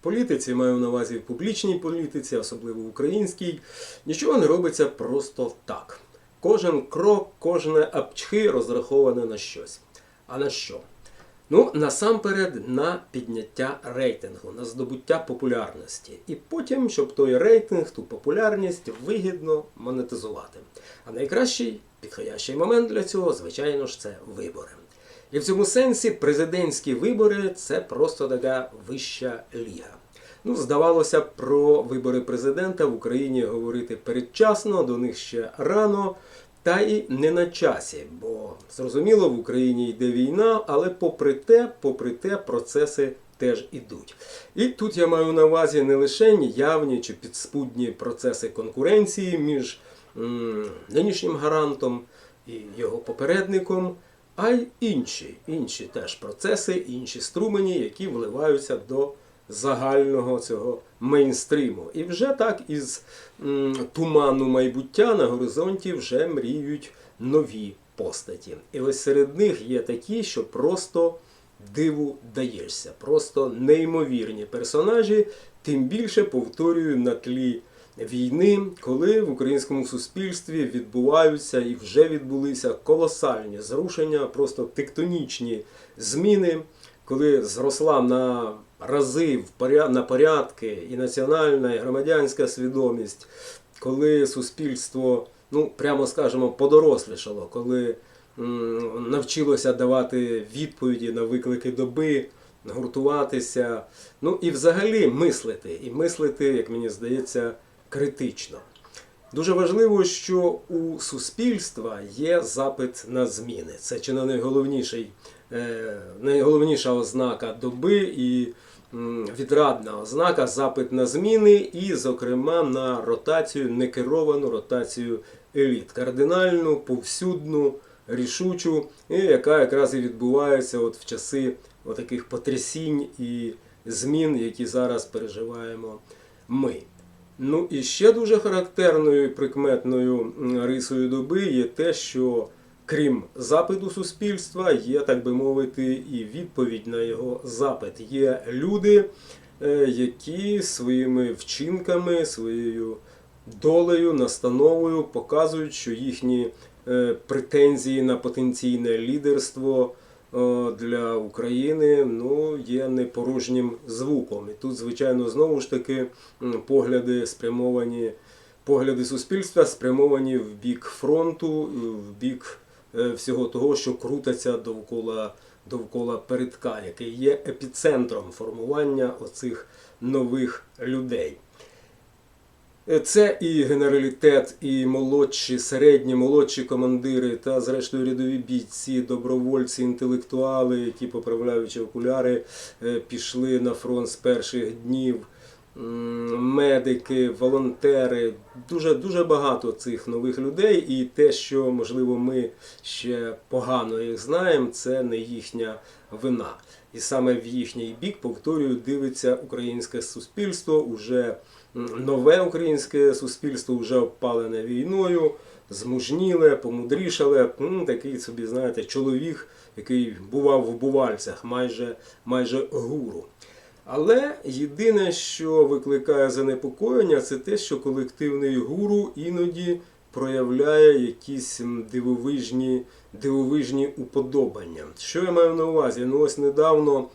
Політиці маю на увазі в публічній політиці, особливо в українській, нічого не робиться просто так. Кожен крок, кожне апчхи розраховане на щось. А на що? Ну, насамперед, на підняття рейтингу, на здобуття популярності. І потім, щоб той рейтинг, ту популярність вигідно монетизувати. А найкращий підходящий момент для цього, звичайно ж, це вибори. І в цьому сенсі президентські вибори це просто така вища ліга. Ну, здавалося про вибори президента в Україні говорити передчасно, до них ще рано. Та і не на часі, бо зрозуміло, в Україні йде війна, але попри те, попри те, процеси теж ідуть. І тут я маю на увазі не лише явні чи підспудні процеси конкуренції між м, нинішнім гарантом і його попередником, а й інші, інші теж процеси, інші струмені, які вливаються до загального цього мейнстріму. І вже так із туману майбуття на горизонті вже мріють нові постаті. І ось серед них є такі, що просто диву даєшся, просто неймовірні персонажі, тим більше повторюю на тлі війни, коли в українському суспільстві відбуваються і вже відбулися колосальні зрушення, просто тектонічні зміни, коли зросла на рази в поря- на порядки і національна, і громадянська свідомість, коли суспільство, ну прямо скажемо, подорослішало, коли навчилося давати відповіді на виклики доби, гуртуватися, ну і взагалі мислити, і мислити, як мені здається, критично. Дуже важливо, що у суспільства є запит на зміни. Це чи не найголовніший, е, найголовніша ознака доби і відрадна ознака запит на зміни, і, зокрема, на ротацію, некеровану ротацію еліт, кардинальну, повсюдну, рішучу, яка якраз і відбувається от в часи таких потрясінь і змін, які зараз переживаємо ми. Ну і ще дуже характерною і прикметною рисою доби є те, що крім запиту суспільства, є, так би мовити, і відповідь на його запит. Є люди, е, які своїми вчинками, своєю долею, настановою показують, що їхні е, претензії на потенційне лідерство для України ну, є непорожнім звуком. І тут, звичайно, знову ж таки погляди спрямовані, погляди суспільства спрямовані в бік фронту, в бік е, всього того, що крутиться довкола, довкола передка, який є епіцентром формування оцих нових людей. Це і генералітет, і молодші, середні, молодші командири, та зрештою рядові бійці, добровольці, інтелектуали, які, поправляючи окуляри, е, пішли на фронт з перших днів. Медики, волонтери, дуже дуже багато цих нових людей, і те, що можливо ми ще погано їх знаємо, це не їхня вина. І саме в їхній бік, повторюю, дивиться українське суспільство, уже нове українське суспільство, вже обпалене війною, змужніле, помудрішале. Такий собі, знаєте, чоловік, який бував в бувальцях, майже, майже гуру. Але єдине, що викликає занепокоєння, це те, що колективний гуру іноді проявляє якісь дивовижні, дивовижні уподобання. Що я маю на увазі? Ну ось недавно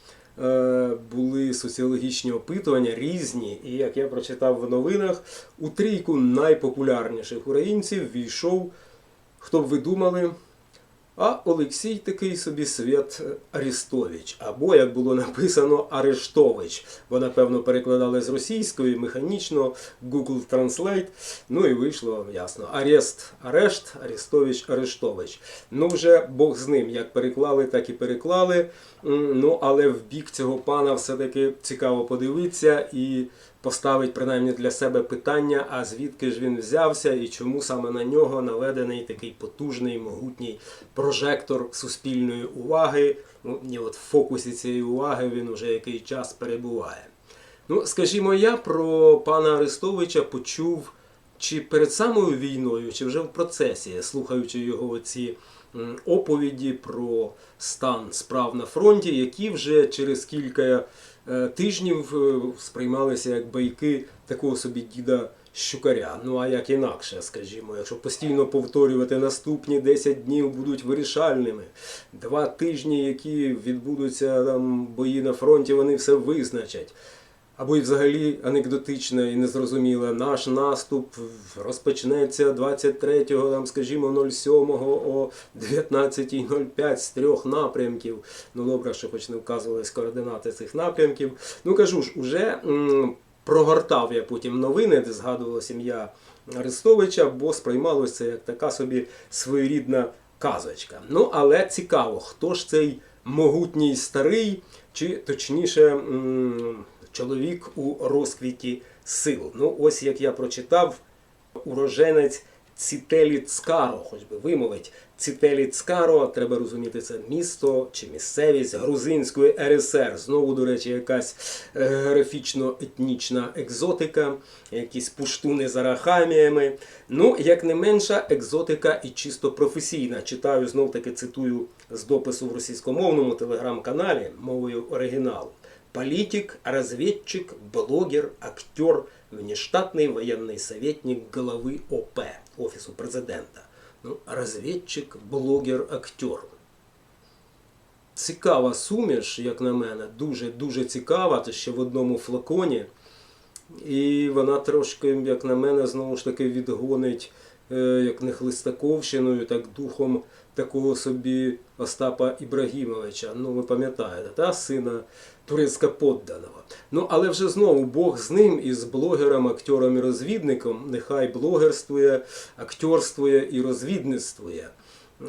е, були соціологічні опитування різні, і як я прочитав в новинах, у трійку найпопулярніших українців війшов, хто б ви думали, а Олексій такий собі Свят Арістович, або, як було написано, Арештович. Бо, напевно, перекладали з російської механічно, Google Translate. Ну і вийшло ясно. Арест, арешт, Арестович, Арештович. Ну, вже Бог з ним. Як переклали, так і переклали. Ну, але в бік цього пана все-таки цікаво подивитися і поставить принаймні для себе питання, а звідки ж він взявся і чому саме на нього наведений такий потужний, могутній прожектор суспільної уваги. Ну, і от в фокусі цієї уваги він уже який час перебуває. Ну, скажімо, я про пана Арестовича почув чи перед самою війною, чи вже в процесі, слухаючи його ці оповіді про стан справ на фронті, які вже через кілька тижнів е, сприймалися як байки такого собі діда щукаря. Ну а як інакше, скажімо, якщо постійно повторювати наступні 10 днів будуть вирішальними, два тижні, які відбудуться там бої на фронті, вони все визначать. Або й взагалі анекдотичне і незрозуміле. Наш наступ розпочнеться 23-го, там, скажімо, 07-го о 19.05 з трьох напрямків. Ну добре, що хоч не вказувались координати цих напрямків. Ну кажу ж, уже м, прогортав я потім новини, де згадувалася ім'я Арестовича, бо сприймалося це як така собі своєрідна казочка. Ну, але цікаво, хто ж цей могутній старий, чи точніше м, чоловік у розквіті сил. Ну, ось як я прочитав, уроженець Цітелі Цкаро, хоч би вимовить. Цітелі Цкаро, треба розуміти, це місто чи місцевість Грузинської РСР. Знову, до речі, якась е, географічно-етнічна екзотика, якісь пуштуни з арахаміями. Ну, як не менша, екзотика і чисто професійна. Читаю знов таки цитую з допису в російськомовному телеграм-каналі мовою оригіналу. Политик, разведчик, блогер, актер, внештатный военный советник главы ОП, Офісу президента. Ну, розвідчик, блогер, актер. Цікава суміш, як на мене, дуже-дуже цікава, то ще в одному флаконі. І вона трошки, як на мене, знову ж таки відгонить е, як не Хлистаковщиною, так духом такого собі Остапа Ібрагімовича. Ну, ви пам'ятаєте, та сина турецька подданого. Ну, але вже знову Бог з ним і з блогером, актером і розвідником. Нехай блогерствує, актерствує і розвідництвує.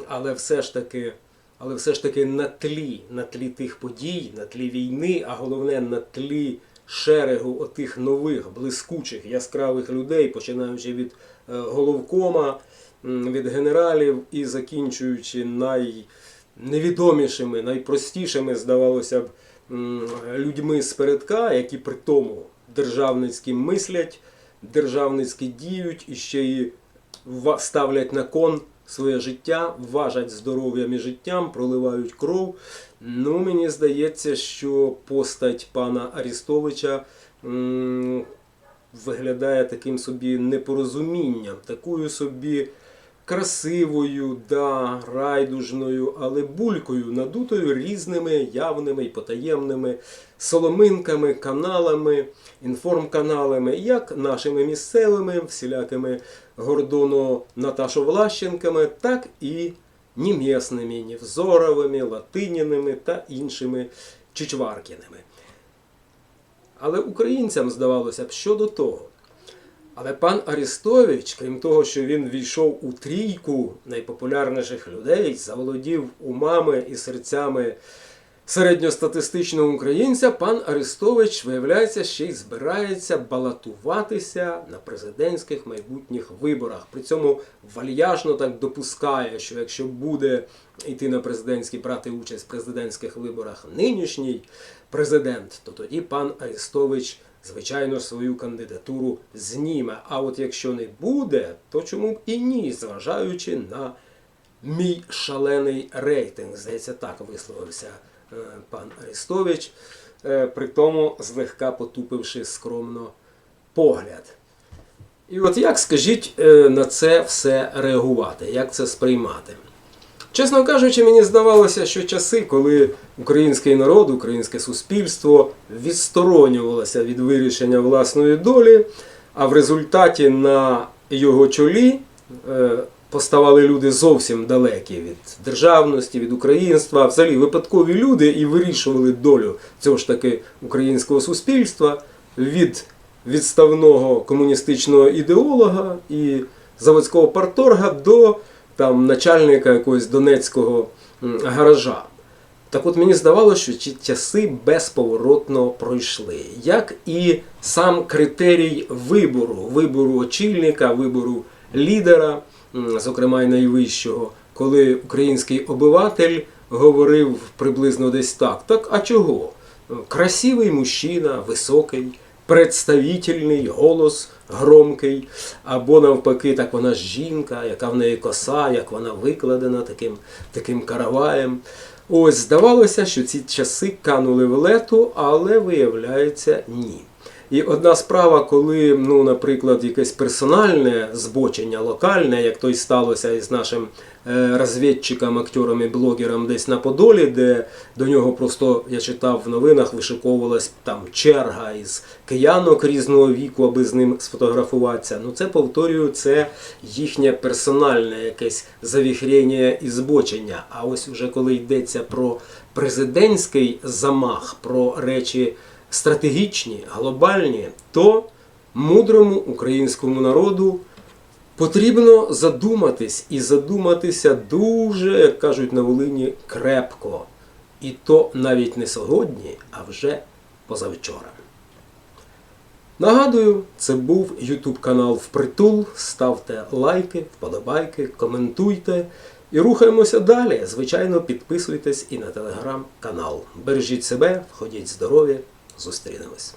Але все ж таки. Але все ж таки на тлі, на тлі тих подій, на тлі війни, а головне на тлі шерегу отих нових, блискучих, яскравих людей, починаючи від е, головкома, від генералів і закінчуючи найневідомішими, найпростішими, здавалося б, людьми з передка, які при тому державницьки мислять, державницьки діють і ще й ставлять на кон своє життя, важать здоров'ям і життям, проливають кров. Ну, мені здається, що постать пана Арістовича виглядає таким собі непорозумінням, такою собі красивою, да, райдужною, але булькою, надутою різними явними і потаємними соломинками, каналами, інформканалами, як нашими місцевими, всілякими Гордоно Наташо Влащенками, так і німесними, Невзоровими, Латиніними та іншими Чичваркіними. Але українцям здавалося б, що до того. Але пан Арістович, крім того, що він війшов у трійку найпопулярніших людей, заволодів умами і серцями середньостатистичного українця, пан Арестович, виявляється, ще й збирається балотуватися на президентських майбутніх виборах. При цьому вальяжно так допускає, що якщо буде йти на президентські брати участь в президентських виборах нинішній президент, то тоді пан Арестович. Звичайно, свою кандидатуру зніме. А от якщо не буде, то чому б і ні, зважаючи на мій шалений рейтинг. Здається, так висловився е, пан Арестович, е, при тому злегка потупивши скромно погляд. І от як скажіть е, на це все реагувати, як це сприймати? Чесно кажучи, мені здавалося, що часи, коли український народ, українське суспільство відсторонювалося від вирішення власної долі, а в результаті на його чолі е, поставали люди зовсім далекі від державності, від українства, взагалі випадкові люди і вирішували долю цього ж таки українського суспільства від відставного комуністичного ідеолога і заводського парторга до там начальника якогось донецького гаража. Так от мені здавалося, що ці часи безповоротно пройшли. Як і сам критерій вибору, вибору очільника, вибору лідера, зокрема й найвищого, коли український обиватель говорив приблизно десь так. Так, а чого? Красивий мужчина, високий, представительний голос громкий, або навпаки, так вона жінка, яка в неї коса, як вона викладена таким, таким караваєм. Ось здавалося, що ці часи канули в лету, але виявляється ні. І одна справа, коли, ну, наприклад, якесь персональне збочення локальне, як то й сталося із нашим е, розвідчиком, актером і блогером десь на Подолі, де до нього просто я читав в новинах, вишиковувалась там черга із киянок різного віку, аби з ним сфотографуватися. Ну це повторюю, це їхнє персональне якесь завіхрення і збочення. А ось уже коли йдеться про президентський замах, про речі стратегічні, глобальні, то мудрому українському народу потрібно задуматись і задуматися дуже, як кажуть на Волині, крепко. І то навіть не сьогодні, а вже позавчора. Нагадую, це був YouTube канал Впритул. Ставте лайки, вподобайки, коментуйте і рухаємося далі. Звичайно, підписуйтесь і на телеграм-канал. Бережіть себе, входіть здорові, зустрінемось.